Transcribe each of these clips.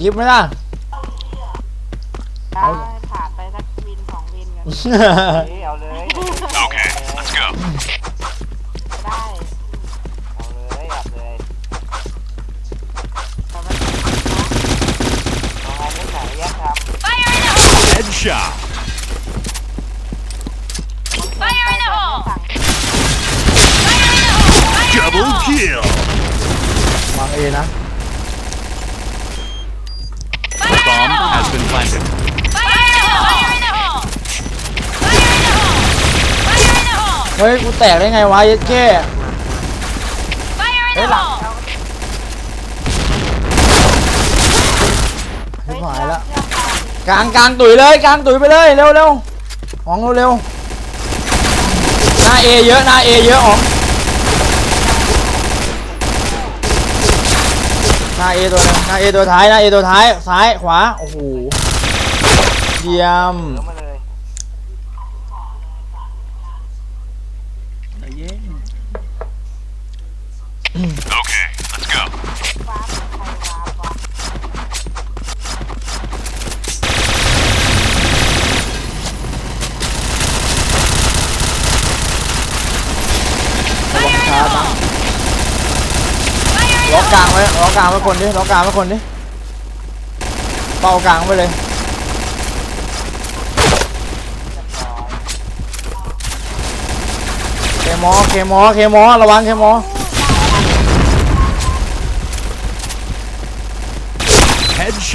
กิฟต์ไหมล่ะ ได้ผ่านไปสักวินสองวินกันเฮ้ยเอาเลย Okay, let's go. ได้เอาเลยอัดเลยแต่มันเอางานเล่นไหนแยกท Headshot. ไฟในหอ Double kill. วางเอนะ เฮ้ย กูแตกได้ไงวะเย็ดแค่เฮ้ยหลังไม่หายละกลางกลางตุ๋ยเลยกลางตุ๋ยไปเลยเร็วเร็วอ๋องเร็วเร็วหน้าเอเยอะหน้าเอเยอะอ๋องหน้าเอตัวหนึงหน้าเอตัวท้ายหน้าเอตัวท้ายซ้ายขวาโอ้โหเยี่ยมำเดี๋ยวมาเลย Okay, let's go. ช้านะล็อกกลางไว้ล็อกกลางไว้คนดิล็อกกลางไว้คนดิเป้ากลางไว้เลยเคมอเคมอเคมอระวังเคมอ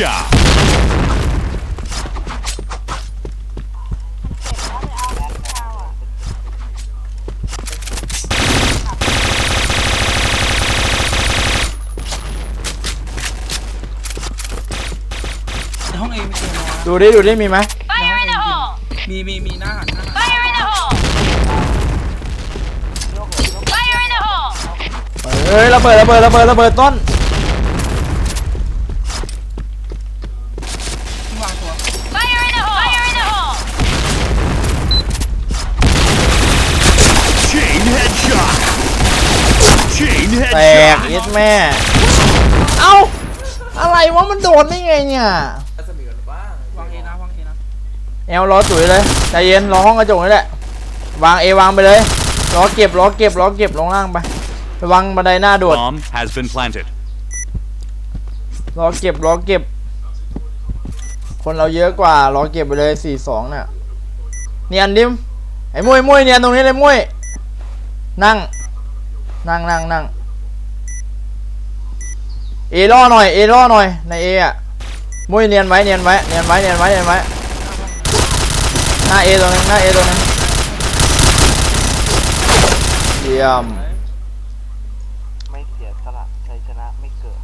Headshot. เสร็จแล้วไปเอาแล้วไม่เอาอะในห้องเองมีเกมมาดูดิดูดิมีไหมในห้องเองมีมีมีหน้าหันหน้าหันเอ้ยระเบิดระเบิดระเบิดระเบิดต้น วางตัว Chain headshot. Chain แตก headshot. เย็ดแม่ เอ้า อะไรวะมันโดนได้ไงเนี่ย วางเอนะวางเอนะแอลรอตุ๋ยเลยใจเย็นรอห้องกระจกนี่แหละ วางเอวางไปเลยรอเก็บรอเก็บรอเก็บลงล่างไประวังบันไดหน้าโดด Bomb has been planted. รอเก็บรอเก็บ คนเราเยอะกว่า รอเก็บไปเลยสี่สองน่ะเนียนดิมไอ้มุ้ยมุ้ยเนียนตรงนี้เลยมุ้ยนั่ง นั่งนั่งนั่งเอล่อหน่อยเอล่อหน่อยในเออะมุ้ยเนียนไว้เนียนไว้เนียนไว้เนียนไว้เนียนไว้หน้าเอตัวนึงหน้าเอตัวนึงเยี่ยมเสียสละชัยชนะไม่เกิด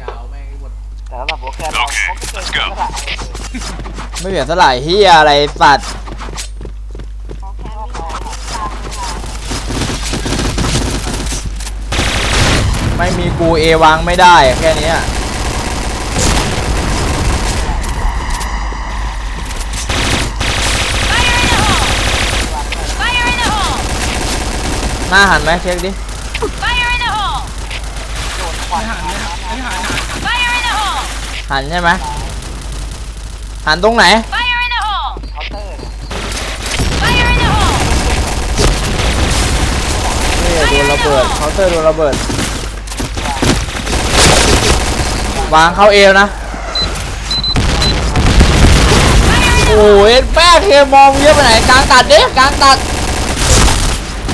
ยาวแม่งหมด แต่ สำหรับโบแคนเราเขาไม่เคยเสียสละอะไรเลยไม่เปลี่ยนสลายเฮียอะไรสัตว์ขอแค่วิ่งหาลูกตามเลยค่ะไม่มีกูเอวางไม่ได้อะแค่เนี้ยหน้าหันไหมเช็คดิไม่หันไม่หันไม่หันหัน หันใช่ไหมหันตรงไหนเคาน์เตอร์เนี่ยนี่โดนระเบิดเคาน์เตอร์โดนระเบิด วางเข้าเอวนะ โอ้ยแป้เคมองเยอะไปไหนกลางตัดดิกลางตัด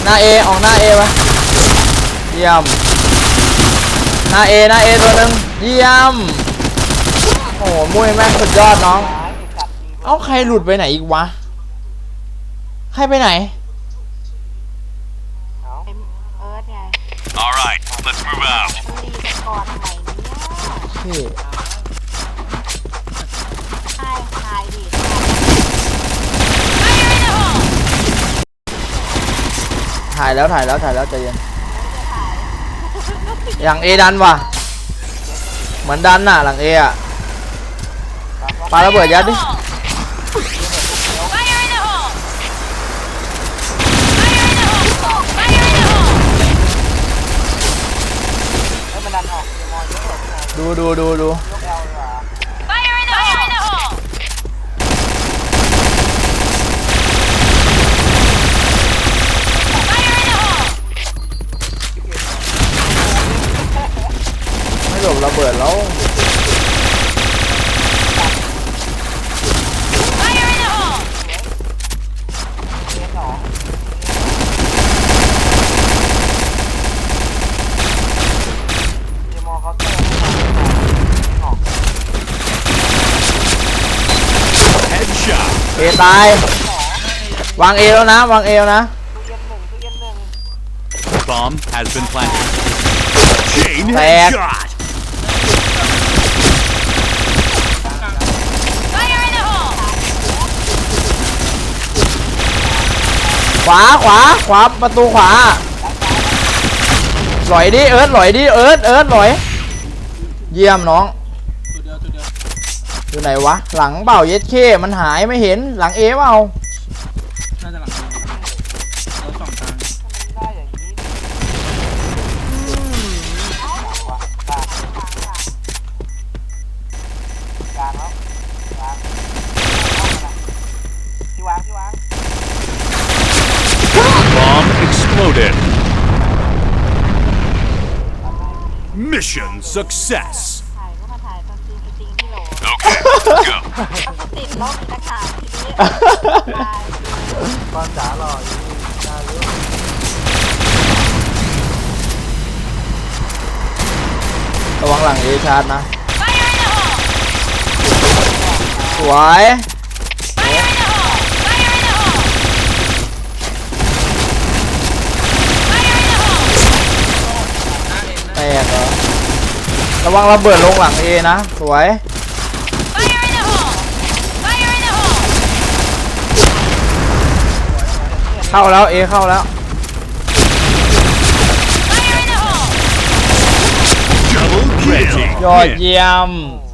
หน้าเอออกหน้าเอไปเยี่ยม หน้าเอหน้าเอตัวหนึ่งเยี่ยมโอ้โหมุ้ยแม่งสุดยอดน้องร้ายไอ้สัตว์ยิงเอ้าใครหลุดไปไหนอีกวะ ใครไปไหนเขาเอ็มเอิร์ธไง All right, let's move out. มันรีสกอร์ทำไมเนี่ยพี่ใช่ทายดิ ถ่ายแล้วถ่ายแล้วถ่ายแล้วใจเย็นหลังเอดันว่ะ เหมือนดันน่ะหลังเออะ ปาระเบิดยัดดิ เฮ้ยมันดันออกเกมมอเยอะกว่าที่ไหน ดู ดูดูดู Fire in the hole! Fire in the hole! Fire in the hole! ไม่หลบระเบิดแล้ว ตาย วางเอแล้วนะ วางเอแล้วนะ ตู้เย็นหนึ่งตู้เย็นหนึ่ง Bomb has been planted. Chain Back. headshot. Fire in the hole! ขวาขวาขวาประตูขวาหลอยดิเอิร์ธหลอยดิเอิร์ธเอิร์ธหลอย เยี่ยมน้อง ตัวเดียวตัวเดียว อยู่ไหนวะ หลังเปล่าเย็ดเคมันหายไม่เห็นหลังเอเปล่าน่าจะหลังเดียวเราสองทางได้อย่างนี้ว่ะกลางกลาแล้วกลาที่วางที่วาง Bomb exploded. Mission success. ติดลบตะขาบทีนี้ตายบ้านจ๋าหล่ออยู่น่ารู้ระวังหลังเอชาร์จนะ Fire in the hole! สวย Fire in the hole! Fire in the hole! Fire in the hole! แตกเหรอ ระวังระเบิดลงหลังเอนะ สวย Fire in the hole! Fire in the hole! เข้าแล้วเอเข้าแล้ว Fire in the hole! Double kill. ยอดเยี่ยมโอ้